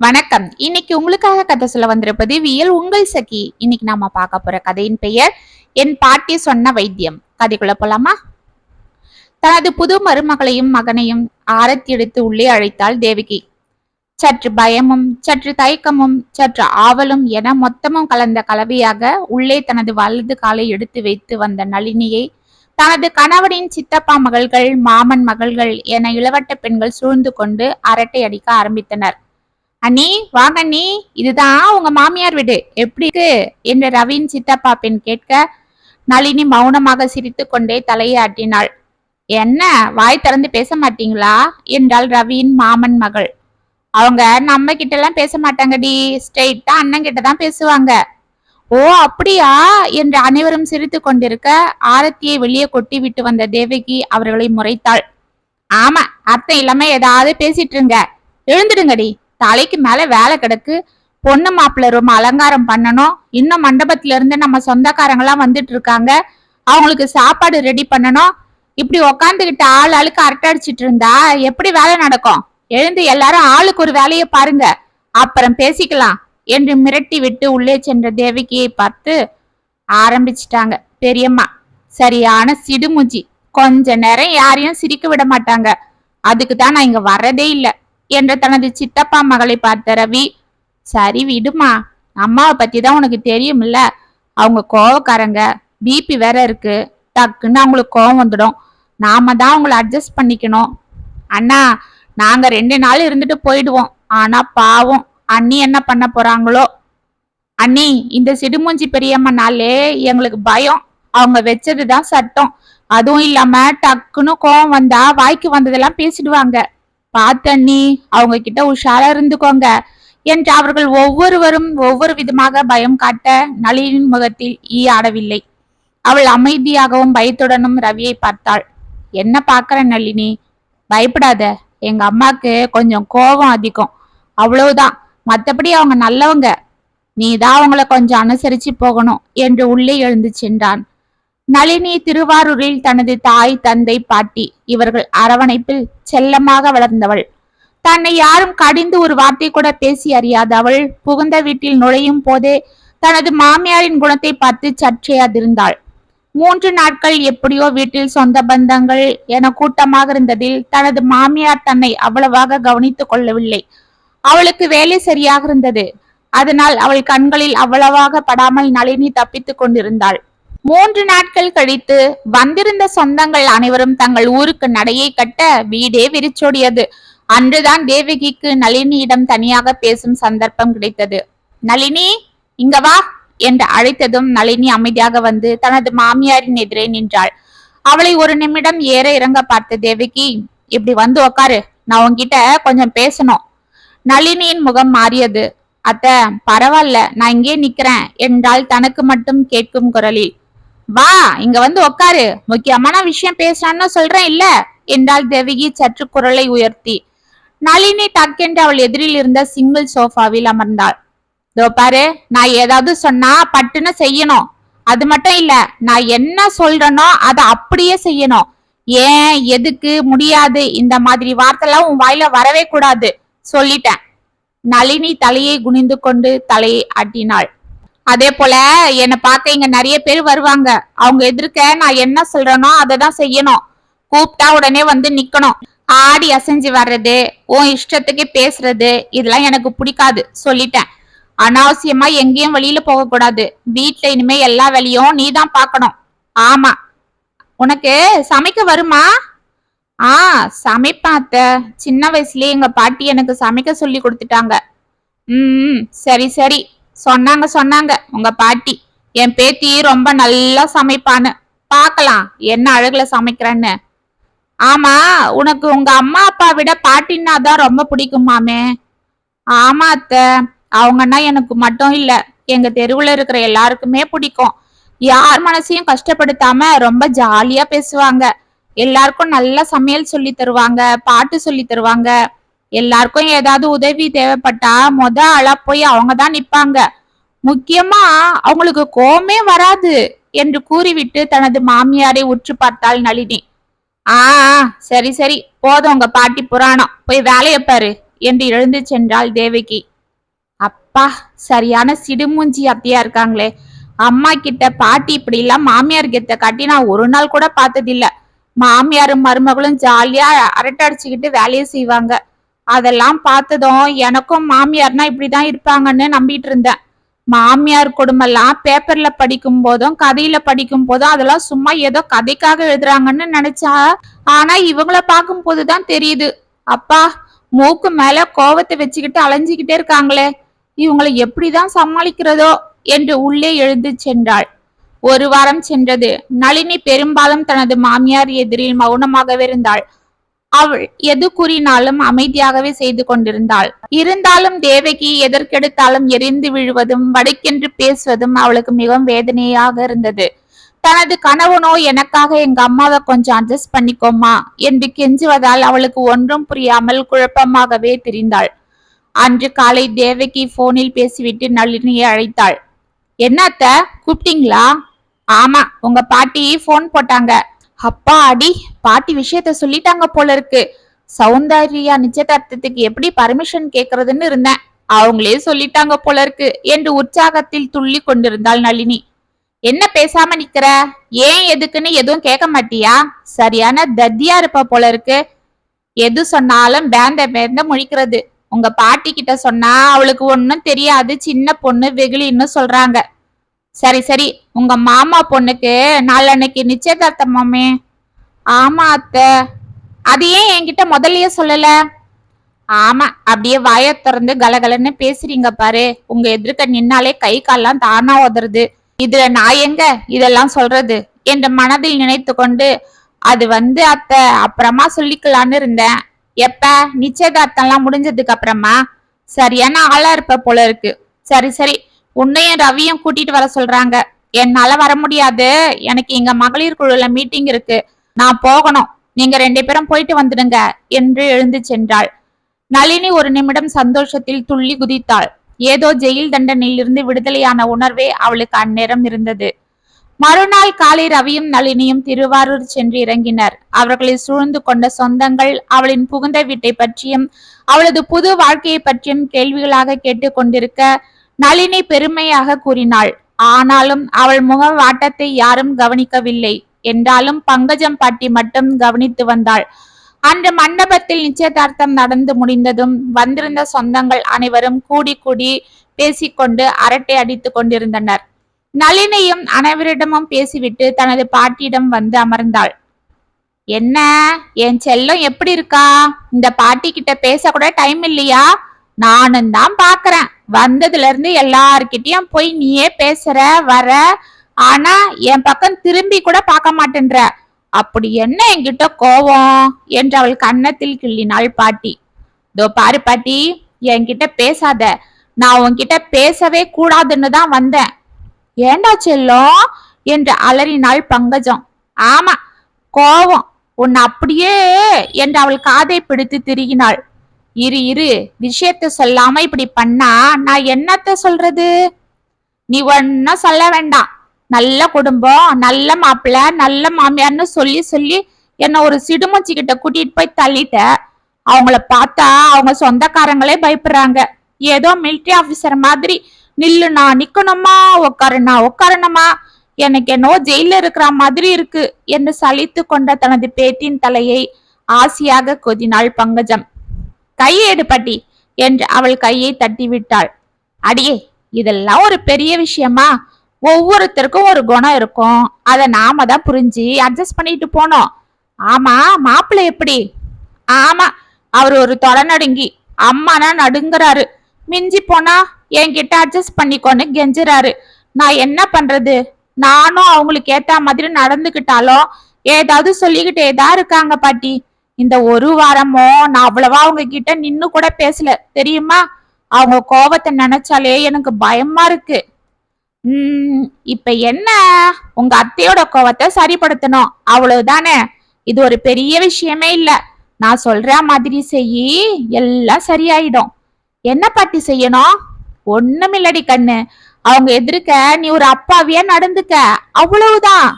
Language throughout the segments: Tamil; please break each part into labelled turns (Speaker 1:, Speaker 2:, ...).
Speaker 1: வணக்கம். இன்னைக்கு உங்களுக்காக கதை சொல்ல வந்திருப்பது வியல் உங்கள் சகி. இன்னைக்கு நாம பார்க்க போற கதையின் பெயர் என் பாட்டி சொன்ன வைத்தியம். கதைக்குள்ள போலாமா? தனது புது மருமகளையும் மகனையும் ஆரத்தி எடுத்து உள்ளே அழைத்தாள் தேவகி. சற்று பயமும் சற்று தயக்கமும் சற்று ஆவலும் என மொத்தமும் கலந்த கலவையாக உள்ளே தனது வலது காலை எடுத்து வைத்து வந்த நளினியை தனது கணவனின் சித்தப்பா மகள்கள் மாமன் மகள்கள் என இளவட்ட பெண்கள் சூழ்ந்து கொண்டு அரட்டை அடிக்க ஆரம்பித்தனர். அண்ணி வாங்க அண்ணி. இதுதான் உங்க மாமியார் வீடு. எப்படி இருக்கு? என்று ரவியின் சித்தப்பா பெண் கேட்க நளினி மௌனமாக சிரித்து கொண்டே தலையை ஆட்டினாள். என்ன? வாய் திறந்து பேச மாட்டீங்களா? என்றாள் ரவியின் மாமன் மகள். அவங்க நம்ம கிட்ட எல்லாம் பேச மாட்டாங்கடி ஸ்ட்ரெயிட்டா அண்ணன் கிட்ட தான் பேசுவாங்க. ஓ அப்படியா? என்று அனைவரும் சிரித்து கொண்டிருக்க ஆரத்தியை வெளியே கொட்டி விட்டு வந்த தேவகி அவர்களை முறைத்தாள். ஆமா அர்த்தம் இல்லாம ஏதாவது பேசிட்டு இருங்க. எழுந்துடுங்கடி தலைக்கு மேல வேலை கிடக்கு. பொண்ணு மாப்பிள்ளை ரொம்ப அலங்காரம் பண்ணணும். இன்னும் மண்டபத்துல இருந்து நம்ம சொந்தக்காரங்களாம் வந்துட்டு இருக்காங்க. அவங்களுக்கு சாப்பாடு ரெடி பண்ணணும். இப்படி உக்காந்துக்கிட்டு ஆள் ஆளுக்கு அரட்டை அடிச்சிட்டு இருந்தா எப்படி வேலை நடக்கும்? எழுந்து எல்லாரும் ஆளுக்கு ஒரு வேலையை பாருங்க. அப்புறம் பேசிக்கலாம் என்று மிரட்டி விட்டு உள்ளே சென்ற தேவகியை பார்த்து ஆரம்பிச்சிட்டாங்க. பெரியம்மா சரியான சிடுமுஞ்சி கொஞ்ச நேரம் யாரையும் சிரிக்க விட மாட்டாங்க. அதுக்கு தான் நான் இங்க வர்றதே இல்லை. என்று தனது சித்தப்பா மகளை பார்த்த ரவி சரி விடுமா அம்மாவை பத்தி தான் உனக்கு தெரியும்ல. அவங்க கோவக்காரங்க. பிபி வேற இருக்கு. டக்குன்னு அவங்களுக்கு கோவம் வந்துடும். நாம தான் அவங்கள அட்ஜஸ்ட் பண்ணிக்கணும். அண்ணா நாங்க ரெண்டு நாள் இருந்துட்டு போயிடுவோம். ஆனா பாவம். அண்ணி என்ன பண்ண போறாங்களோ? அண்ணி இந்த சிடுமூஞ்சி பெரியம்மனாலே எங்களுக்கு பயம். அவங்க வச்சதுதான் சட்டம். அதுவும் இல்லாம டக்குன்னு கோவம் வந்தா வாய்க்கு வந்ததெல்லாம் பேசிடுவாங்க. பார்த்தண்ணி அவங்க கிட்ட உஷாரா இருந்துக்கோங்க. என்று அவர்கள் ஒவ்வொருவரும் ஒவ்வொரு விதமாக பயம் காட்ட நளினின் முகத்தில் ஈ ஆடவில்லை. அவள் அமைதியாகவும் பயத்துடனும் ரவியை பார்த்தாள். என்ன பாக்குற நளினி? பயப்படாத. எங்க அம்மாக்கு கொஞ்சம் கோபம் அதிகம். அவ்வளவுதான். மத்தபடி அவங்க நல்லவங்க. நீ தான் அவங்கள கொஞ்சம் அனுசரிச்சு போகணும். என்று உள்ளே எழுந்து சென்றான். நளினி திருவாரூரில் தனது தாய் தந்தை பாட்டி இவர்கள் அரவணைப்பில் செல்லமாக வளர்ந்தவள். தன்னை யாரும் கடிந்து ஒரு வார்த்தை கூட பேசி அறியாத அவள் புகுந்த வீட்டில் நுழையும் போதே தனது மாமியாரின் குணத்தை பார்த்து சற்றே அதிர்ந்தாள். மூன்று நாட்கள் எப்படியோ வீட்டில் சொந்த பந்தங்கள் என கூட்டமாக இருந்ததில் தனது மாமியார் தன்னை அவ்வளவாக கவனித்துக் கொள்ளவில்லை. அவளுக்கு வேலை சரியாக இருந்தது. அதனால் அவள் கண்களில் அவ்வளவாக படாமல் நளினி தப்பித்துக் கொண்டிருந்தாள். மூன்று நாட்கள் கழித்து வந்திருந்த சொந்தங்கள் அனைவரும் தங்கள் ஊருக்கு நடையை கட்ட வீடே விரிச்சோடியது. அன்றுதான் தேவகிக்கு நளினியிடம் தனியாக பேசும் சந்தர்ப்பம் கிடைத்தது. நளினி இங்க வா என்று அழைத்ததும் நளினி அமைதியாக வந்து தனது மாமியாரின் எதிரே நின்றாள். அவளை ஒரு நிமிடம் ஏற இறங்க பார்த்த தேவகி இப்படி வந்து உக்காரு நான் உன்கிட்ட கொஞ்சம் பேசணும். நளினியின் முகம் மாறியது. அத்த பரவாயில்ல நான் இங்கே நிக்கிறேன் என்றால் தனக்கு மட்டும் கேட்கும் குரலில். வா இங்க வந்து உக்காரு. முக்கியமான விஷயம் பேசலான்னு சொல்றேன் இல்ல? என்றாள் தேவகி சற்று குரலை உயர்த்தி. நளினி டக்கென்று அவள் எதிரில் இருந்த சிங்கிள் சோஃபாவில் அமர்ந்தாள். இதோ பாரு நான் ஏதாவது சொன்னா பட்டுன்னு செய்யணும். அது மட்டும் இல்ல நான் என்ன சொல்றேனோ அதை அப்படியே செய்யணும். ஏன் எதுக்கு முடியாது இந்த மாதிரி வார்த்தைலாம் உன் வாயில வரவே கூடாது சொல்லிட்டேன். நளினி தலையை குனிந்து கொண்டு தலையை ஆட்டினாள். அதே போல என்னை பார்க்க இங்க நிறைய பேர் வருவாங்க. அவங்க எதிர்க்க நான் என்ன சொல்றேனோ அதை தான் செய்யணும். கூப்பிட்டா உடனே வந்து நிக்கணும். ஆடி அசைஞ்சு வர்றது உன் இஷ்டத்துக்கு பேசுறது இதெல்லாம் எனக்கு பிடிக்காது சொல்லிட்டேன். அனாவசியமா எங்கேயும் வெளியில போக கூடாது வீட்டுல இனிமே எல்லா வேலையும் நீ தான் பார்க்கணும். ஆமா. உனக்கு சமைக்க வருமா? ஆ சமைப்பேன் அத்தை. சின்ன வயசுலயே எங்க பாட்டி எனக்கு சமைக்க சொல்லி கொடுத்துட்டாங்க. ம். சரி சரி. சொன்னாங்க சொன்னாங்க. உங்க பாட்டி என் பேத்தி ரொம்ப நல்லா சமைப்பான்னு. பார்க்கலாம் என்ன அழகுல சமைக்கிறேன்னு. ஆமா உனக்கு உங்க அம்மா அப்பா விட பாட்டின்னா தான் ரொம்ப பிடிக்குமாமே? ஆமா அத்தை. அவங்கன்னா எனக்கு மட்டும் இல்ல. எங்க தெருவுல இருக்கிற எல்லாருக்குமே பிடிக்கும். யார் மனசையும் கஷ்டப்படுத்தாம ரொம்ப ஜாலியா பேசுவாங்க. எல்லாருக்கும் நல்லா சமையல் சொல்லி தருவாங்க பாட்டு சொல்லி தருவாங்க. எல்லாருக்கும் ஏதாவது உதவி தேவைப்பட்டா மொத ஆளா போய் அவங்க தான் நிப்பாங்க. முக்கியமா அவங்களுக்கு கோமே வராது என்று கூறிவிட்டு தனது மாமியாரை உற்று பார்த்தாள் நளினி. ஆ சரி சரி போதும் உங்க பாட்டி புராணம். போய் வேலையை பாரு என்று எழுந்து சென்றாள் தேவகி. அப்பா சரியான சிடுமூஞ்சி அத்தையா இருக்காங்களே. அம்மா கிட்ட பாட்டி இப்படி எல்லாம் மாமியார் கிட்ட காட்டி நான் ஒரு நாள் கூட பார்த்ததில்ல. மாமியாரும் மருமகளும் ஜாலியா அரட்டை அடிச்சுக்கிட்டு வேலையை செய்வாங்க. அதெல்லாம் பார்த்ததும் எனக்கும் மாமியார்னா இப்படிதான் இருப்பாங்கன்னு நம்பிட்டு இருந்தேன். மாமியார் குடும்பம்லாம் பேப்பர்ல படிக்கும் போதும் கதையில படிக்கும் போதும் அதெல்லாம் சும்மா ஏதோ கதைக்காக எழுதுறாங்கன்னு நினைச்சா ஆனா இவங்கள பார்க்கும் போதுதான் தெரியுது. அப்பா மூக்கு மேல கோவத்தை வச்சுக்கிட்டு அலைஞ்சுக்கிட்டே இருக்காங்களே இவங்களை எப்படிதான் சமாளிக்கிறதோ என்று உள்ளே எழுந்து சென்றாள். ஒரு வாரம் சென்றது. நளினி பெரும்பாலும் தனது மாமியார் எதிரில் மௌனமாகவே இருந்தாள். அவள் எது கூறினாலும் அமைதியாகவே செய்து கொண்டிருந்தாள். இருந்தாலும் தேவகி எதற்கெடுத்தாலும் எரிந்து விழுவதும் வடுக்கென்று பேசுவதும் அவளுக்கு மிகவும் வேதனையாக இருந்தது. தனது கணவனோ எனக்காக எங்க அம்மாவை கொஞ்சம் அட்ஜஸ்ட் பண்ணிக்கோமா என்று கெஞ்சுவதால் அவளுக்கு ஒன்றும் புரியாமல் குழப்பமாகவே திரிந்தாள். அன்று காலை தேவகி போனில் பேசிவிட்டு நளினியை அழைத்தாள். என்ன கூப்பிட்டீங்களா? ஆமா உங்க பாட்டி போன் போட்டாங்க. அப்பா அடி பாட்டி விஷயத்த சொல்லிட்டாங்க போல இருக்கு. சௌந்தர்யா நிச்சயதார்த்தத்துக்கு எப்படி பர்மிஷன் கேக்குறதுன்னு இருந்தேன். அவங்களே சொல்லிட்டாங்க போல இருக்கு என்று உற்சாகத்தில் துள்ளி கொண்டிருந்தாள் நளினி. என்ன பேசாம நிக்கிற? ஏன் எதுக்குன்னு எதுவும் கேட்க மாட்டியா? சரியான தத்தியா இருப்ப போல இருக்கு. எது சொன்னாலும் பேந்த பேந்த முழிக்கிறது. உங்க பாட்டி கிட்ட சொன்னா அவளுக்கு ஒன்னும் தெரியாது. சின்ன பொண்ணு வெகுளின்னு சொல்றாங்க. சரி சரி. உங்க மாமா பொண்ணுக்கு நாளன்னைக்கு நிச்சயதார்த்தம் மாமே. ஆமா அத்தை. அது ஏன் என்கிட்ட முதல்லயே சொல்லல? ஆமா அப்படியே வாய திறந்து கலகலன்னு பேசுறீங்க பாரு. உங்க எதிர்க்க நின்னாலே கை கால்லாம் தானா உதறது. இதுல நான் எங்க இதெல்லாம் சொல்றது? என்று மனதில் நினைத்து கொண்டு அது வந்து அத்தை அப்புறமா சொல்லிக்கலான்னு இருந்தேன். எப்ப? நிச்சயதார்த்தம்லாம் முடிஞ்சதுக்கு அப்புறமா? சரியான ஆளா இருப்ப போல இருக்கு. சரி சரி. உன்னையும் ரவியும் கூட்டிட்டு வர சொல்றாங்க. என்னால வர முடியாது. எனக்கு எங்க மகளிர் குழுல மீட்டிங் இருக்கு. நான் போகணும். நீங்க ரெண்டு பேரும் போயிட்டு வந்துடுங்க என்று எழுந்து சென்றாள். நளினி ஒரு நிமிடம் சந்தோஷத்தில் துள்ளி குதித்தாள். ஏதோ ஜெயில் தண்டனையிலிருந்து விடுதலையான உணர்வே அவளுக்கு அந்நேரம் இருந்தது. மறுநாள் காலை ரவியும் நளினியும் திருவாரூர் சென்று இறங்கினர். அவர்களை சூழ்ந்து கொண்ட சொந்தங்கள் அவளின் புகுந்த வீட்டை பற்றியும் அவளது புது வாழ்க்கையை பற்றியும் கேள்விகளாக கேட்டுக்கொண்டிருக்க நளினி பெருமையாக கூறினாள். ஆனாலும் அவள் முக வாட்டத்தை யாரும் கவனிக்கவில்லை. என்றாலும் பங்கஜம் பாட்டி மட்டும் கவனித்து வந்தாள். அன்று மண்டபத்தில் நிச்சயதார்த்தம் நடந்து முடிந்ததும் வந்திருந்த சொந்தங்கள் அனைவரும் கூடி கூடி பேசிக்கொண்டு அரட்டை அடித்துக் கொண்டிருந்தனர். நளினியும் அனைவரிடமும் பேசிவிட்டு தனது பாட்டியிடம் வந்து அமர்ந்தாள். என்ன? என் செல்லம் எப்படி இருக்கா? இந்த பாட்டி கிட்ட பேச கூட டைம் இல்லையா? நானும் தான் பாக்குறேன் வந்ததுல இருந்து எல்லார்கிட்டயும் போய் நீயே பேசுற வர. ஆனா என் பக்கம் திரும்பி கூட பார்க்க மாட்டேன்ற. அப்படி என்ன என்கிட்ட கோவம்? என்று அவள் கன்னத்தில் கிள்ளினாள் பாட்டி. தோ பாரு பாட்டி என்கிட்ட பேசாத. நான் உன்கிட்ட பேசவே கூடாதுன்னு தான் வந்தேன். ஏண்டா செல்லம்? என்று அலறினாள் பங்கஜம். ஆமா கோவம். உன்னை அப்படியே என்று அவள் காதை பிடித்து திருகினாள் இரு இரு. விஷயத்த சொல்லாம இப்படி பண்ணா நான் என்னத்த சொல்றது? நீ ஒன்னும் சொல்ல வேண்டாம். நல்ல குடும்பம் நல்ல மாப்பிள்ளை நல்ல மாமியார்னு சொல்லி சொல்லி என்ன ஒரு சிடுமூச்சி கிட்ட கூட்டிட்டு போய் தள்ளிட்ட. அவங்கள பார்த்தா அவங்க சொந்தக்காரங்களே பயப்படுறாங்க. ஏதோ மிலிட்டரி ஆபீசர் மாதிரி நில்லுனா நிக்கணுமா? உட்காருனா உட்காரணுமா எனக்கு என்னோ ஜெயில இருக்கிற மாதிரி இருக்கு. என்று சலித்து கொண்ட தனது பேத்தின் தலையை ஆசியாக கொதினாள் பங்கஜம். கையேடு பாட்டி என்று அவள் கையை தட்டி விட்டாள் அடியே இதெல்லாம் ஒரு பெரிய விஷயமா? ஒவ்வொருத்தருக்கும் ஒரு குணம் இருக்கும். அதை நாம தான் புரிஞ்சு அட்ஜஸ்ட் பண்ணிட்டு போனோம். ஆமா மாப்பிள்ளை எப்படி? ஆமா அவர் ஒரு தொலை நடுங்கி அம்மானா நடுங்குறாரு. மிஞ்சி போனா என்கிட்ட அட்ஜஸ்ட் பண்ணிக்கோன்னு கெஞ்சுறாரு. நான் என்ன பண்றது? நானும் அவங்களுக்கு ஏத்த மாதிரி நடந்துக்கிட்டாலும் ஏதாவது சொல்லிக்கிட்டே தான் இருக்காங்க பாட்டி. இந்த ஒரு வாரமோ நான் அவ்வளவா அவங்க கிட்ட நின்னு கூட பேசல. தெரியுமா? அவங்க கோவத்தை நினைச்சாலே எனக்கு பயமா இருக்கு. உம் இப்ப என்ன? உங்க அத்தையோட கோவத்தை சரிப்படுத்தணும். அவ்வளவுதானே? இது ஒரு பெரிய விஷயமே இல்ல. நான் சொல்ற மாதிரி செய்யி எல்லாம் சரியாயிடும். என்ன பாட்டி செய்யணும்? ஒண்ணுமில்லடி கண்ணு. அவங்க எதிர்க்க நீ ஒரு அப்பாவியா நடந்துக்க. அவ்வளவுதான்.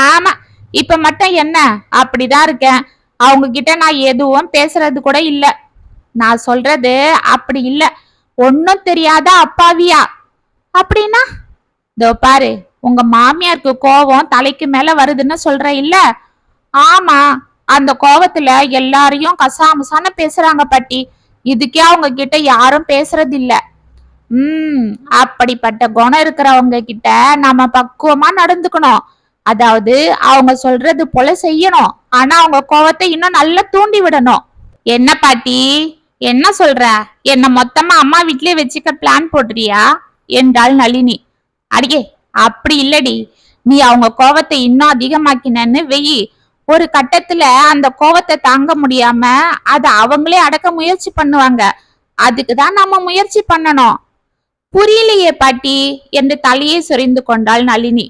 Speaker 1: ஆமா இப்ப மட்டும் என்ன? அப்படிதான் இருக்கேன். அவங்க கிட்ட நான் எதுவும் பேசுறது கூட இல்ல. நான் சொல்றது அப்படி இல்ல. ஒன்னும் தெரியாத அப்பாவியா? அப்படின்னா இதோ பாரு உங்க மாமியாருக்கு கோவம் தலைக்கு மேல வருதுன்னு சொல்ற இல்ல? ஆமா அந்த கோவத்துல எல்லாரையும் கசாமசான பேசுறாங்க பாட்டி. இதுக்கே அவங்க கிட்ட யாரும் பேசுறது இல்ல. உம் அப்படிப்பட்ட குணம் இருக்கிறவங்க கிட்ட நாம பக்குவமா நடந்துக்கணும். அதாவது அவங்க சொல்றது போல செய்யணும். ஆனா அவங்க கோவத்தை இன்னும் நல்லா தூண்டி விடணும். என்ன பாட்டி? என்ன சொல்ற? என்ன மொத்தமா அம்மா வீட்லயே வச்சுக்க பிளான் போடுறியா? என்றாள் நளினி. அடியே அப்படி இல்லடி. நீ அவங்க கோவத்தை இன்னும் அதிகமாக்கினன்னு வெயி. ஒரு கட்டத்துல அந்த கோவத்தை தாங்க முடியாம அத அவங்களே அடக்க முயற்சி பண்ணுவாங்க. அதுக்கு தான் நம்ம முயற்சி பண்ணணும். புரியலையே பாட்டி? என்று தலையை சொரிந்து கொண்டாள் நளினி.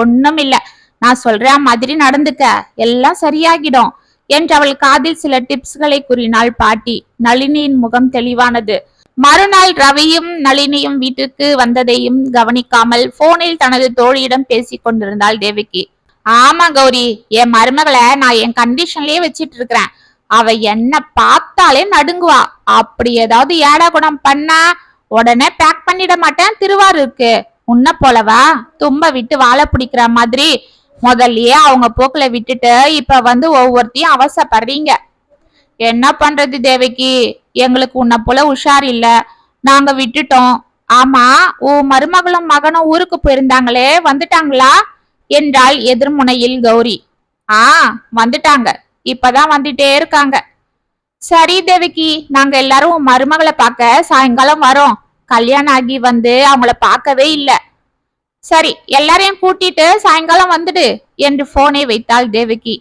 Speaker 1: ஒண்ணும் இல்ல நான் சொல்ற மாதிரி நடந்துக்க. எல்லாம் சரியாகிடும் என்று அவள் காதில் சில டிப்ஸ்களை கூறினாள் பாட்டி. நளினியின் முகம் தெளிவானது. மறுநாள் ரவியும் நளினியும் வீட்டுக்கு வந்ததையும் கவனிக்காமல் போனில் தனது தோழியிடம் பேசிக் கொண்டிருந்தாள் தேவிக்கு ஆமா கௌரி என் மருமகளை நான் என் கண்டிஷன்லயே வச்சிட்டு இருக்கிறேன். அவ என்ன பார்த்தாலே நடுங்குவா. அப்படி ஏதாவது ஏடா குணம் பண்ணா உடனே பேக் பண்ணிட மாட்டேன். திருவாரூருக்கு. உன்ன போலவா? தும்ப விட்டு வாழை பிடிக்கிற மாதிரி முதல்லயே அவங்க போக்குல விட்டுட்டு இப்ப வந்து ஒவ்வொருத்தையும் அவசப்படுறீங்க. என்ன பண்றது தேவகி? எங்களுக்கு உன்னை போல உஷார் இல்ல. நாங்க விட்டுட்டோம். ஆமா உன் மருமகளும் மகனும் ஊருக்கு போயிருந்தாங்களே வந்துட்டாங்களா? என்றாள் எதிர்முனையில் கௌரி. ஆ வந்துட்டாங்க. இப்பதான் வந்துட்டே இருக்காங்க. சரி தேவகி நாங்க எல்லாரும் உன் மருமகளை பார்க்க சாயங்காலம் வரோம். கல்யாணம் ஆகி வந்து அவங்கள பார்க்கவே இல்லை. சரி எல்லாரையும் கூட்டிட்டு சாயங்காலம் வந்துடு என்று போனை வைத்தாள் தேவகி.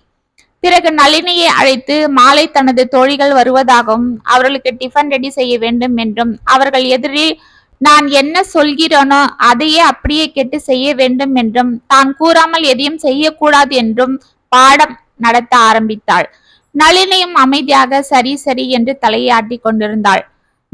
Speaker 1: பிறகு நளினியை அழைத்து மாலை தனது தோழிகள் வருவதாகவும் அவர்களுக்கு டிஃபன் ரெடி செய்ய வேண்டும் என்றும் அவர்கள் எதிரில் நான் என்ன சொல்கிறேனோ அதையே அப்படியே கேட்டு செய்ய வேண்டும் என்றும் தான் கூறாமல் எதையும் செய்யக்கூடாது என்றும் பாடம் நடத்த ஆரம்பித்தாள். நளினியும் அமைதியாக சரி சரி என்று தலையாட்டி கொண்டிருந்தாள்.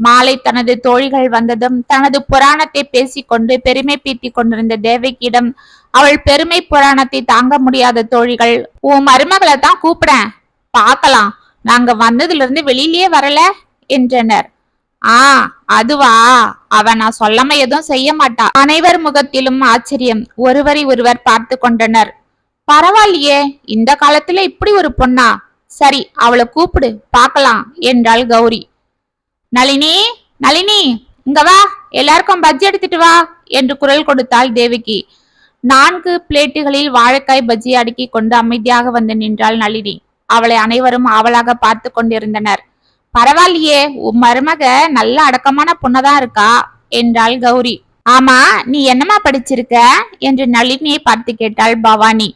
Speaker 1: மாலை தனது தோழிகள் வந்ததும் தனது புராணத்தை பேசிக்கொண்டு பெருமை பீட்டிக் கொண்டிருந்த தேவகியிடம் அவள் பெருமை புராணத்தை தாங்க முடியாத தோழிகள் உன் மருமகளை தான் கூப்பிடேன். பார்க்கலாம். நாங்க வந்ததுல இருந்து வெளியிலயே வரல என்றனர். ஆ அதுவா. அவ நான் சொல்லாம எதுவும் செய்ய மாட்டா. அனைவர் முகத்திலும் ஆச்சரியம். ஒருவரை ஒருவர் பார்த்து கொண்டனர். பரவாயில்லையே இந்த காலத்துல இப்படி ஒரு பொண்ணா? சரி அவளை கூப்பிடு. பார்க்கலாம் என்றாள் கௌரி. நளினி நளினி இங்க வா. எல்லாருக்கும் பஜ்ஜி எடுத்துட்டு வா என்று குரல் கொடுத்தாள் தேவகி. நான்கு பிளேட்டுகளில் வாழைக்காய் பஜ்ஜி அடுக்கி கொண்டு அமைதியாக வந்து நின்றாள் நளினி. அவளை அனைவரும் ஆவலாக பார்த்து கொண்டிருந்தனர். பரவாயில்லையே உன் மருமக நல்ல அடக்கமான பொண்ணதான் இருக்கா? என்றாள் கௌரி. ஆமா நீ என்னமா படிச்சிருக்க? என்று நளினியை பார்த்து கேட்டாள் பவானி.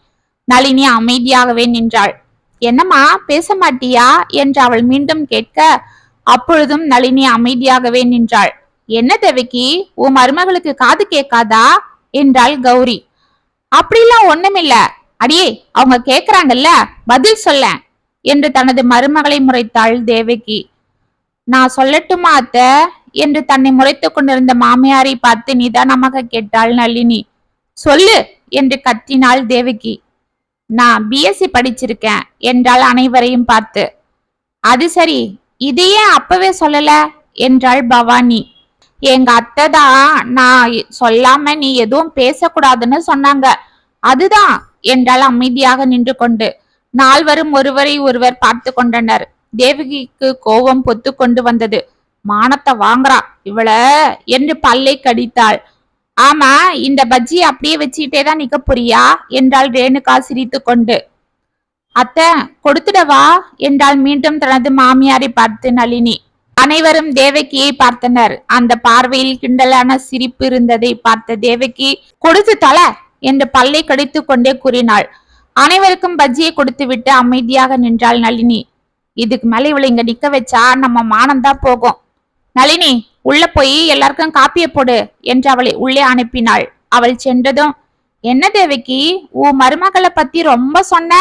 Speaker 1: நளினி அமைதியாகவே நின்றாள். என்னம்மா பேச மாட்டியா? என்று அவள் மீண்டும் கேட்க அப்பொழுதும் நளினி அமைதியாகவே நின்றாள். என்ன தேவகி? உன் மருமகளுக்கு காது கேட்காதா? என்றாள் கௌரி. அப்படிலாம் ஒண்ணுமில்ல. அடியே அவங்க கேக்குறாங்கல்ல பதில் சொல்ல என்று தனது மருமகளை முறைத்தாள் தேவகி. நான் சொல்லட்டுமா அத்த? என்று தன்னை முறைத்து கொண்டிருந்த மாமியாரை பார்த்து நிதானமாக கேட்டாள் நளினி. சொல்லு என்று கத்தினாள் தேவகி. நான் பிஎஸ்சி படிச்சிருக்கேன் என்றால் அனைவரையும் பார்த்து. அது சரி இதையே அப்பவே சொல்லல என்றாள் பவானி. எங்க அத்தை தான் நான் சொல்லாம நீ எதுவும் பேசக்கூடாதுன்னு சொன்னாங்க. அதுதான் என்றால் அமைதியாக நின்று கொண்டு. நால்வரும் ஒருவரை ஒருவர் பார்த்து கொண்டனர். தேவகிக்கு கோபம் பொத்து கொண்டு வந்தது. மானத்தை வாங்குறா இவள என்று பல்லை கடித்தாள். ஆமா இந்த பஜ்ஜி அப்படியே வச்சுக்கிட்டே தான் நிக்க போறியா என்றாள் ரேணுகா சிரித்து கொண்டு. அத்த கொடுத்துடவா? என்றால் மீண்டும் தனது மாமியாரை பார்த்து நளினி. அனைவரும் தேவகியை பார்த்தனர். அந்த பார்வையில் கிண்டலான சிரிப்பு இருந்ததை பார்த்த தேவகி கொடுத்து தல! என்று பல்லை கடித்து கொண்டே கூறினாள். அனைவருக்கும் பஜ்ஜியை கொடுத்து விட்டு அமைதியாக நின்றாள் நளினி. இதுக்கு மேல இவளை இங்க நிக்க வச்சா நம்ம மானம்தான் போகும். நளினி உள்ள போய் எல்லாருக்கும் காப்பிய போடு என்று அவளை உள்ளே அனுப்பினாள். அவள் சென்றதும் என்ன தேவகி உன் மருமகளை பத்தி ரொம்ப சொன்ன?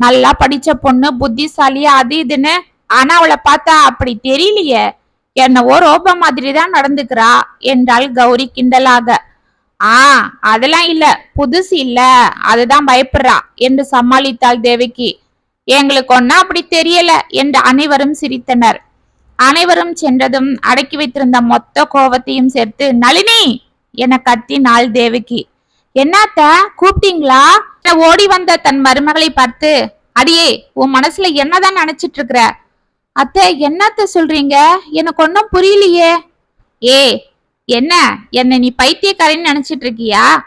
Speaker 1: நல்லா படிச்ச பொண்ணு புத்திசாலி அது இதுன்னு. ஆனா அவளை பார்த்தா அப்படி தெரியலையே. என்னவோ ரோபா மாதிரி தான் நடந்துக்கிறா என்றாள் கௌரி கிண்டலாக. ஆ அதெல்லாம் இல்ல. புதுசு இல்ல. அதுதான் பயப்படுறா என்று சமாளித்தாள் தேவகி. எங்களுக்கு ஒன்னா அப்படி தெரியல என்று அனைவரும் சிரித்தனர். அனைவரும் சென்றதும் அடக்கி வைத்திருந்த மொத்த கோபத்தையும் சேர்த்து நளினி! என கத்தினாள் தேவகி. என்னத்த கூப்பிட்டீங்களா? ஓடி வந்த தன் மருமகளை பார்த்து அடியே உன் மனசுல என்னதான் நினைச்சிட்டு இருக்கிற அத்தை என்னத்த சொல்றீங்க? எனக்கு ஒன்னும் புரியலையே. ஏ என்ன? என்ன நீ பைத்தியக்காரின்னு நினைச்சிட்டு இருக்கியா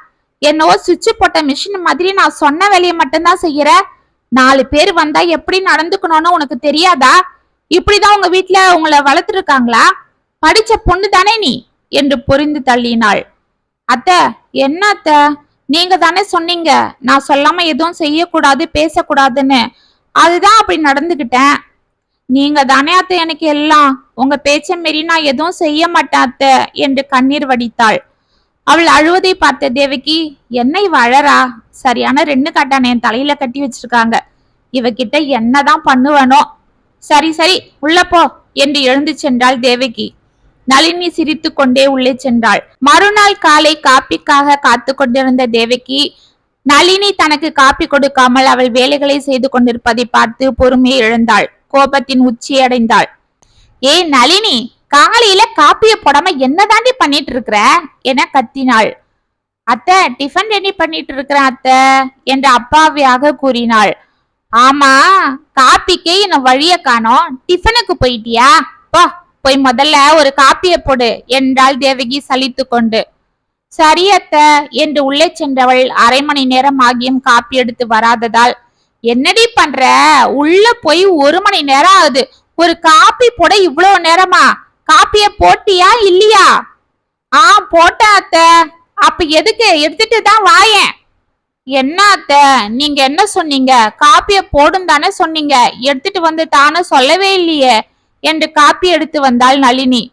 Speaker 1: என்னவோ சுவிட்ச் போட்ட மிஷின் மாதிரி நான் சொன்ன வேலையை மட்டும்தான் செய்யற? நாலு பேர் வந்தா எப்படி நடந்துக்கணும்னு உனக்கு தெரியாதா? இப்படிதான் உங்க வீட்டுல உங்களை வளர்த்துருக்காங்களா? படிச்ச பொண்ணு தானே நீ? என்று புரிந்து தள்ளினாள். அத்த என்ன அத்த? நீங்க தானே சொன்னீங்க. நான் சொல்லாம எதுவும் செய்யக்கூடாது பேசக்கூடாதுன்னு. அதுதான் அப்படி நடந்துகிட்டேன். நீங்க தானே அத்தை எனக்கு எல்லாம் உங்க பேச்ச மீறி நான் எதுவும் செய்ய மாட்டேன் அத்தை என்று கண்ணீர் வடித்தாள். அவள் அழுவதை பார்த்த தேவகி என்னை வழறா சரியான ரெண்டு காட்டான என் தலையில கட்டி வச்சிருக்காங்க. இவகிட்ட என்னதான் பண்ணுவனோ? சரி சரி உள்ள போ என்று எழுந்து சென்றாள் தேவகி. நளினி சிரித்து கொண்டே உள்ளே சென்றாள். மறுநாள் காலை காப்பிக்காக காத்து கொண்டிருந்த தேவகி நளினி தனக்கு காப்பி கொடுக்காமல் அவள் வேலைகளை செய்து கொண்டிருப்பதை பார்த்து பொறுமையை இழந்தாள் கோபத்தின் உச்சியடைந்தாள் ஏய் நளினி காலையில காப்பிய போடாம என்னதாண்டி பண்ணிட்டு இருக்கிற என கத்தினாள். அத்தை டிஃபன் ரெடி பண்ணிட்டு இருக்கிறேன் அத்தை என்று அப்பாவியாக கூறினாள். ஆமா காப்பிக்கே என்ன வழிய காணோம். டிஃபனுக்கு போயிட்டியா? போ. போய் முதல்ல ஒரு காப்பிய போடு என்றாள் தேவகி சலித்து கொண்டு சரி அத்தை என்று உள்ளே சென்றவள் அரை மணி நேரம் ஆகியும் காப்பி எடுத்து வராததால் என்னடி பண்ற? உள்ள போய் ஒரு மணி நேரம் ஆகுது. ஒரு காப்பி போட இவ்வளவு நேரமா? காப்பிய போட்டியா இல்லையா? ஆ போட்ட அத்தை. அப்ப எதுக்கு? எடுத்துட்டு தான் வாயேன். என்ன அத்தை? நீங்க என்ன சொன்னீங்க? காப்பிய போடும் தானே சொன்னீங்க. எடுத்துட்டு வந்து தானே சொல்லவே இல்லையே. என்று காப்பி எடுத்து வந்தாள் நளினி.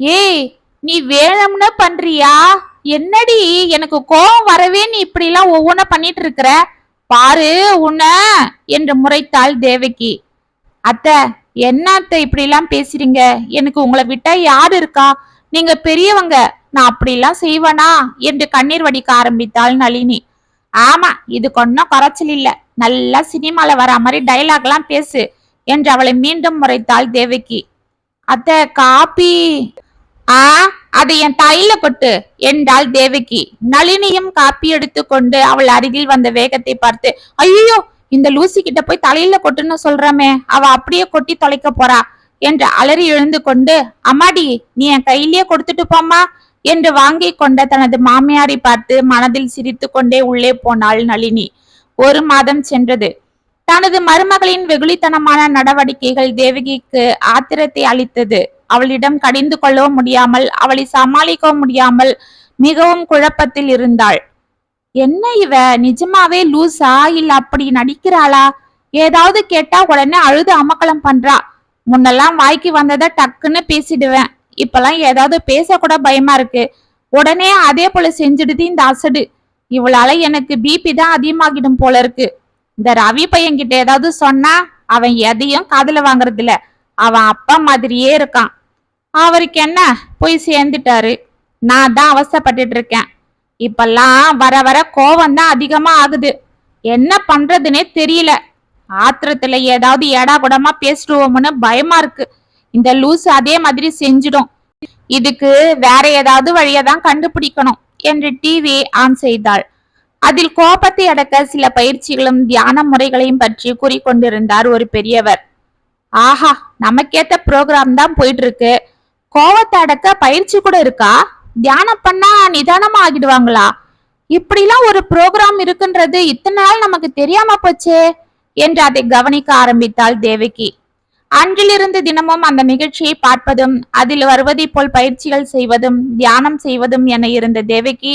Speaker 1: ஏய் நீ வேணும்னு பண்றியா? என்னடி எனக்கு கோபம் வரவே நீ இப்படி எல்லாம் ஒவ்வொன்ன பண்ணிட்டு இருக்கிற பாரு உன்ன என்று முறைத்தாள் தேவகி. அத்தை என்ன அத்தை இப்படி எல்லாம் பேசுறீங்க? எனக்கு உங்களை விட்டா யார் இருக்கா? நீங்க பெரியவங்க நான் அப்படிலாம் செய்வேனா? என்று கண்ணீர் வடிக்க ஆரம்பித்தாள் நளினி. ஆமா இது கொன்னும் குறைச்சல் இல்ல. நல்லா சினிமால வர மாதிரி டைலாக் எல்லாம் பேசு. என்று அவளை மீண்டும் முறைத்தாள் தேவகி. அத்த காப்பி? ஆ அதை என் தலையில கொட்டு என்றாள் தேவகி. நளினியும் காப்பி எடுத்துக்கொண்டு அவள் அருகில் வந்த வேகத்தை பார்த்து ஐயோ இந்த லூசி கிட்ட போய் தலையில கொட்டுன்னு சொல்றமே அவ அப்படியே கொட்டி தொலைக்க போறா என்று அலறி எழுந்து கொண்டு அம்மாடி நீ என் கையிலேயே கொடுத்துட்டு போமா என்று வாங்கி கொண்ட தனது மாமியாரை பார்த்து மனதில் சிரித்து கொண்டே உள்ளே போனாள் நளினி. ஒரு மாதம் சென்றது. தனது மருமகளின் வெகுளித்தனமான நடவடிக்கைகள் தேவகிக்கு ஆத்திரத்தை அளித்தது. அவளிடம் கடிந்து கொள்ளவும் முடியாமல் அவளை சமாளிக்கவும் முடியாமல் மிகவும் குழப்பத்தில் இருந்தாள். என்ன இவ? நிஜமாவே லூசா? இல்ல அப்படி நடிக்கிறாளா? ஏதாவது கேட்டா உடனே அழுது அமக்கலம் பண்றா. முன்னெல்லாம் வாய்க்கு வந்ததை டக்குன்னு பேசிடுவேன். இப்பெல்லாம் ஏதாவது பேச கூட பயமா இருக்கு. உடனே அதே போல செஞ்சுடுது இந்த அசடு. இவளால எனக்கு பிபி தான் அதிகமாகிடும் போல இருக்கு. இந்த ரவி பையன் கிட்ட ஏதாவது சொன்னா அவன் எதையும் காதுல வாங்குறது இல்ல அவன் அப்பா மாதிரியே இருக்கான். அவருக்கு என்ன? போய் சேர்ந்துட்டாரு. நான் தான் அவசரப்பட்டுட்டு இருக்கேன். இப்பெல்லாம் வர வர கோவம் தான் அதிகமா ஆகுது. என்ன பண்றதுன்னே தெரியல. ஆத்திரத்துல ஏதாவது ஏடா கூடமா பேசிடுவோம்னு பயமா இருக்கு. இந்த லூசு அதே மாதிரி செஞ்சிடும். இதுக்கு வேற ஏதாவது வழியை தான் கண்டுபிடிக்கணும் என்று டிவி ஆன் செய்தாள். அதில் கோபத்தை அடக்க சில பயிற்சிகளும் தியான முறைகளையும் பற்றி கூறிக்கொண்டிருந்தார் ஒரு பெரியவர். ஆஹா நமக்கேத்த ப்ரோக்ராம் தான் போயிட்டு இருக்கு கோவத்தை அடக்க பயிற்சி கூட இருக்கா? தியானம் பண்ணா நிதானமா ஆகிடுவாங்களா? இப்படிலாம் ஒரு ப்ரோக்ராம் இருக்குன்றது இத்தனை நாள் நமக்கு தெரியாம போச்சே என்று அதை கவனிக்க ஆரம்பித்தாள் தேவகி. அன்றிலிருந்து தினமும் அந்த நிகழ்ச்சியை பார்ப்பதும் அதில் வருவதைப் போல் பயிற்சிகள் செய்வதும் தியானம் செய்வதும் என இருந்த தேவகி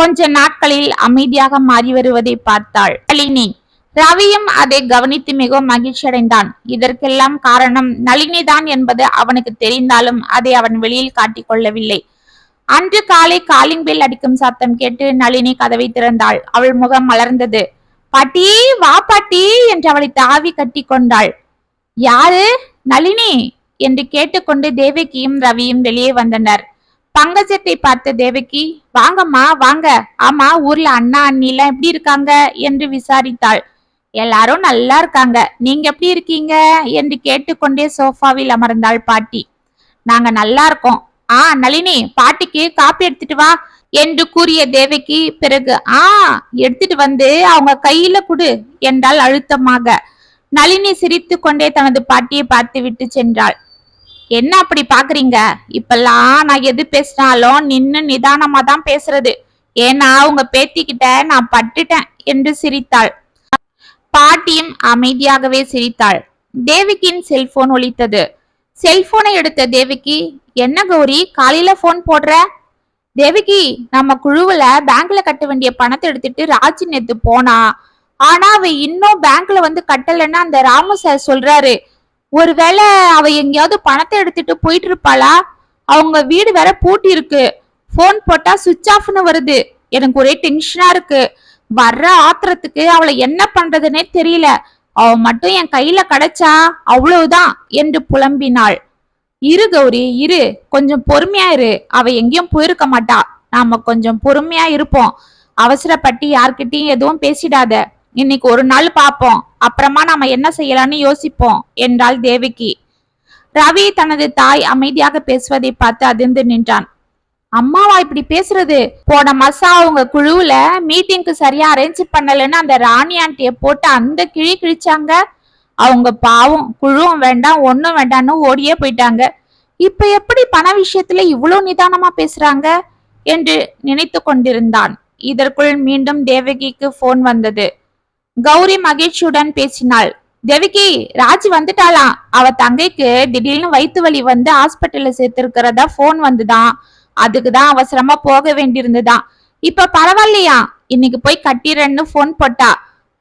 Speaker 1: கொஞ்ச நாட்களில் அமைதியாக மாறி வருவதை பார்த்தாள். நளினி ரவியும் அதை கவனித்து மிகவும் மகிழ்ச்சி அடைந்தான் இதற்கெல்லாம் காரணம் நளினிதான் என்பது அவனுக்கு தெரிந்தாலும் அதை அவன் வெளியில் காட்டிக் கொள்ளவில்லை. அன்று காலை காலிங் பெல் அடிக்கும் சத்தம் கேட்டு நளினி கதவை திறந்தாள். அவள் முகம் மலர்ந்தது. பாட்டி வா பாட்டி என்று அவளை தாவி கட்டி கொண்டாள். யாரு? நளினி? என்று கேட்டுக்கொண்டு தேவகியும் ரவியும் வெளியே வந்தனர். பங்கஜத்தை பார்த்த தேவகி வாங்கம்மா வாங்க. ஆமா ஊர்ல அண்ணா அண்ணி எல்லாம் எப்படி இருக்காங்க? என்று விசாரித்தாள். எல்லாரும் நல்லா இருக்காங்க. நீங்க எப்படி இருக்கீங்க? என்று கேட்டுக்கொண்டே சோஃபாவில் அமர்ந்தாள் பாட்டி. நாங்க நல்லா இருக்கோம். ஆ நளினி பாட்டிக்கு காப்பி எடுத்துட்டு வா என்று கூறிய தேவகி பிறகு ஆ எடுத்துட்டு வந்து அவங்க கையில குடு என்றால் அழுத்தமாக. நளினி சிரித்து கொண்டே தனது பாட்டியை பார்த்து விட்டு சென்றாள். என்ன அப்படி பாக்குறீங்க? இப்பெல்லாம் நான் எது பேசினாலும் நின்னு நிதானமா தான் பேசுறது. ஏன்னா உங்க பேத்திக்கிட்ட நான் பட்டுட்டேன் என்று சிரித்தாள். பாட்டியும் அமைதியாகவே சிரித்தாள். தேவிக்கின் செல்போன் ஒலித்தது. செல்போனை எடுத்த தேவிகி என்ன கௌரி காலையில போன் போடுற? தேவிகி நம்ம குழுவுல பேங்க்ல கட்ட வேண்டிய பணத்தை எடுத்துட்டு ராஜி நேத்து போனா. ஆனா அவ இன்னும் பேங்க்ல வந்து கட்டலைன்னு அந்த ராமு சார் சொல்றாரு. ஒருவேளை அவ எங்கேயாவது பணத்தை எடுத்துட்டு போயிட்டு இருப்பாளா? அவங்க வீடு வேற பூட்டி இருக்கு. போன் போட்டா சுவிட்ச் ஆஃப்னு வருது. எனக்கு ஒரே டென்ஷனா இருக்கு. வர்ற ஆத்திரத்துக்கு அவளை என்ன பண்றதுன்னே தெரியல. அவ மட்டும் என் கையில கிடைச்சா அவ்வளவுதான் என்று புலம்பினாள். இரு கௌரி இரு. கொஞ்சம் பொறுமையா இரு. அவ எங்கேயும் போயிருக்க மாட்டா. நாம கொஞ்சம் பொறுமையா இருப்போம். அவசரப்பட்டு யார்கிட்டயும் எதுவும் பேசிடாத. இன்னைக்கு ஒரு நாள் பார்ப்போம். அப்புறமா நாம என்ன செய்யலாம்னு யோசிப்போம் என்றாள் தேவகி. ரவி தனது தாய் அமைதியாக பேசுவதை பார்த்து அதிர்ந்து நின்றான். அம்மாவா இப்படி பேசுறது? போன மாசம் அவங்க குழுவுல மீட்டிங்க்கு சரியா அரேஞ்ச் பண்ணலன்னு அந்த ராணி ஆண்டிய போட்டு அந்த கிழி கிழிச்சாங்க. அவங்க பாவம் குழுவும் வேண்டாம் ஒன்றும் வேண்டாம்னு ஓடியே போயிட்டாங்க. இப்ப எப்படி பண விஷயத்துல இவ்வளவு நிதானமா பேசுறாங்க? என்று நினைத்து கொண்டிருந்தான். இதற்குள் மீண்டும் தேவகிக்கு போன் வந்தது. கௌரி மகிழ்ச்சியுடன் பேசினாள். தேவிகி ராஜி வந்துட்டாளாம் அவ தங்கைக்கு திடீர்னு வயிற்று வலி வந்து ஹாஸ்பிட்டல்ல சேர்த்திருக்கிறதா போன் வந்துதான் அதுக்குதான் அவசரமா போக வேண்டியிருந்துதான் இப்ப பரவாயில்லையா? இன்னைக்கு போய் கட்டிடுறேன்னு போன் போட்டா.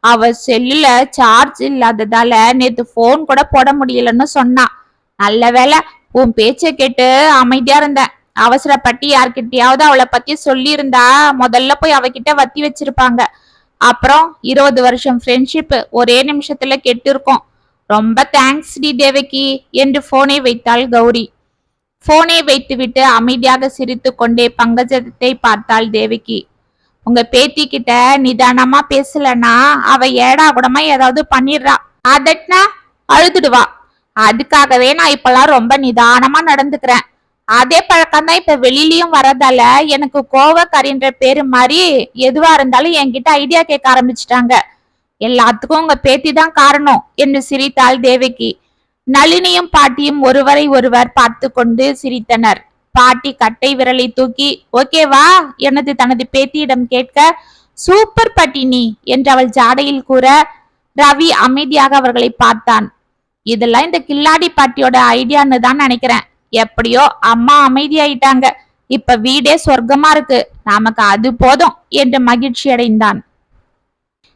Speaker 1: அவ செல்லுல சார்ஜ் இல்லாததால நேத்து போன் கூட போட முடியலன்னு சொன்னா. நல்ல வேலை உன் பேச்ச கேட்டு அமைதியா இருந்தேன் அவசரப்பட்டு யார்கிட்டயாவது அவளை பத்தி சொல்லியிருந்தா முதல்ல போய் அவகிட்ட வத்தி வச்சிருப்பாங்க. அப்புறம் இருபது வருஷம் ஃப்ரெண்ட்ஷிப் ஒரே நிமிஷத்துல கெட்டிருக்கோம். ரொம்ப தேங்க்ஸ் டி தேவகி என்று போனை வைத்தாள் கௌரி. போனை வைத்துவிட்டு அமைதியாக சிரித்து கொண்டே பங்கஜத்தை பார்த்தாள் தேவகி. உங்க பேத்தி கிட்ட நிதானமா பேசலன்னா அவ ஏடா கூடமா ஏதாவது பண்ணிடுறா. அதட்னா அழுதுடுவா. அதுக்காகவே நான் இப்பெல்லாம் ரொம்ப நிதானமா நடந்துக்கிறேன். அதே பழக்கம் தான் இப்ப வெளியிலயும் வரதால எனக்கு கோவக்காரின்ற பேரு மாதிரி எதுவா இருந்தாலும் என்கிட்ட ஐடியா கேட்க ஆரம்பிச்சிட்டாங்க. எல்லாத்துக்கும் உங்க பேத்தி தான் காரணம் என்று சிரித்தாள் தேவகி. நளினியும் பாட்டியும் ஒருவரை ஒருவர் பார்த்து கொண்டு சிரித்தனர். பாட்டி கட்டை விரலை தூக்கி ஓகேவா எனது தனது பேத்தியிடம் கேட்க சூப்பர் பட்டினி என்று அவள் ஜாடையில் கூற ரவி அமைதியாக அவர்களை பார்த்தான். இதெல்லாம் இந்த கில்லாடி பாட்டியோட ஐடியான்னு தான் நினைக்கிறேன். எப்படியோ அம்மா அமைதியாயிட்டாங்க. இப்ப வீடே சொர்க்கமா இருக்கு. நமக்கு அது போதும் என்று மகிழ்ச்சி அடைந்தான்.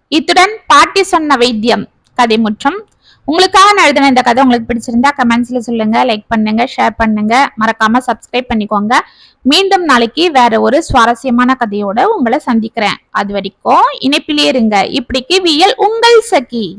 Speaker 1: இத்துடன் பாட்டி சொன்ன வைத்தியம் கதை முற்றம். உங்களுக்காக நான் எழுதின இந்த கதை உங்களுக்கு பிடிச்சிருந்தா கமெண்ட்ஸ்ல சொல்லுங்க லைக் பண்ணுங்க ஷேர் பண்ணுங்க. மறக்காம சப்ஸ்கிரைப் பண்ணிக்கோங்க. மீண்டும் நாளைக்கு வேற ஒரு சுவாரஸ்யமான கதையோட உங்களை சந்திக்கிறேன். அது வரைக்கும் இணைப்பிலே இருங்க. இப்படிக்கு வியல் உங்கள் சகி.